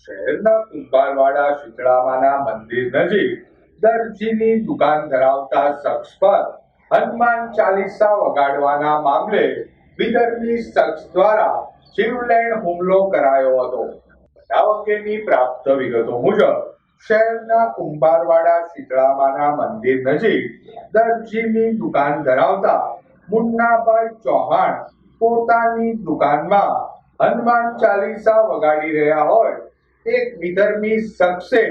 શહેરના કુંભારવાડા શીતળામાના મંદિર નજીક દરજીની દુકાન ધરાવતા શખ્સ પર હનુમાન ચાલીસા વગાડવાના મામલે વિદર્ભી શખ્સ દ્વારા જીવલેણ હુમલો કરાયો હતો. બનાવ પ્રાપ્ત વિગતો મુજબ, શહેરના કુંભારવાડા શીતળામાના મંદિર નજીક દરજીની દુકાન ધરાવતા મુન્નાભાઈ ચૌહાણ પોતાની દુકાનમાં હનુમાન ચાલીસા વગાડી રહ્યા હોય એક વિધર્મી શખ્સે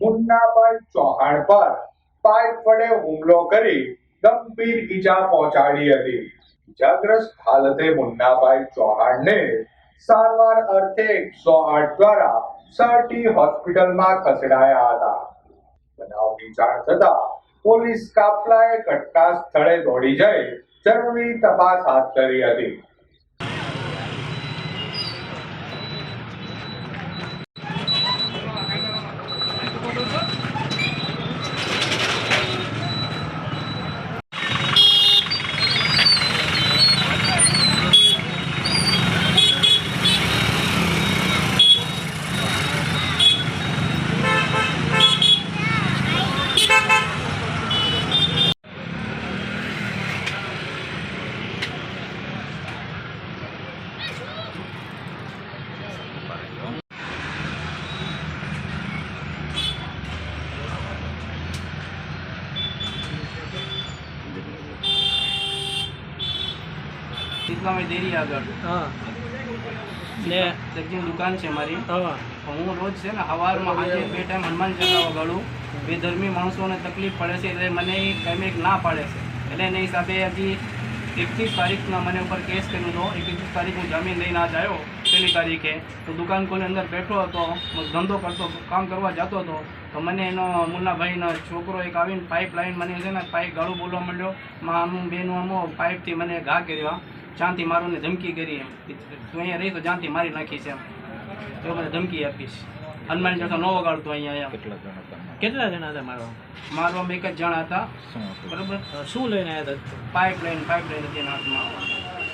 મુન્નાભાઈ ચૌહાણ પર પાઇપ વડે હુમલો કરી ગંભીર ઈજા પહોંચાડી હતી. ઈજાગ્રસ્ત હાલતે મુન્નાભાઈ ચૌહાણને સારવાર અર્થે એકસો આઠ દ્વારા સરટી હોસ્પિટલમાં ખસેડાયા હતા. બનાવની જાણ થતા પોલીસ કાફલાએ ઘટના સ્થળે દોડી જઈ જરૂરી તપાસ હાથ ધરી હતી. શીતલામાઈ ડેરી આગળ? હા. ને દુકાન છે મારી. હા. હું રોજ છે ને સવારમાં આજે બે ટાઈમ હનુમાન ચાલીસા વગાડું. બે ધર્મી માણસોને તકલીફ પડે છે એટલે મને એ કાંઈ ના પાડે છે. એટલે એના હિસાબે હજી એકવીસ તારીખના મને ઉપર કેસ કર્યો હતો. એકવીસ તારીખ હું જામીન લઈને આજ આવ્યો. પહેલી તારીખે તો દુકાન કોની અંદર બેઠો હતો. હું ધંધો કરતો કામ કરવા જતો હતો. તો મને એનો મુન્નાભાઈનો છોકરો એક આવીને પાઇપ લાઈન મને છે ને પાઇપ ગાળું બોલવા માંડ્યો. માં આમું બેનું આમો પાઇપથી મને ઘા કર્યા. જાનથી મારોને ધમકી કરી એમ. તું અહીંયા રહી તો જાનથી મારી નાખીશ એમ. તો મને ધમકી આપીશ. હનુમાન ચાલીસા ન વગાડતો અહીંયા એમ. કેટલા જણા હતા? મારો? મારવામાં એક જ જણા હતા. બરોબર? શું લઈને આવ્યા હતા? પાઇપ લાઈન પાઇપ લાઈન હતી એના હાથમાં.